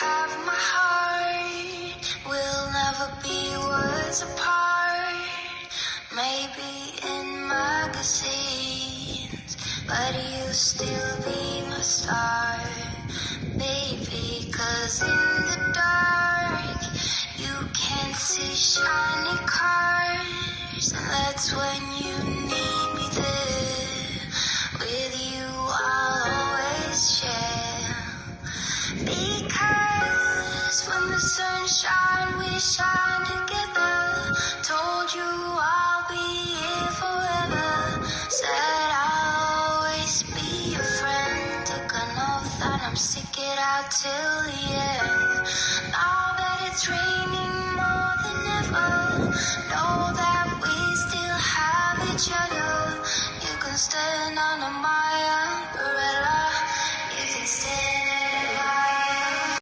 have my heart. We'll never be worlds apart. Maybe in magazines, but you'll still be my star, baby. Cause in the dark, you can't see shiny cars. And that's when us when the sunshine we shine together. Told you I'll be here forever. Said I'll always be your friend. Took an oath that I'm sick it out till the end. Now that it's raining more than ever, know that we still have each other. You can stand on a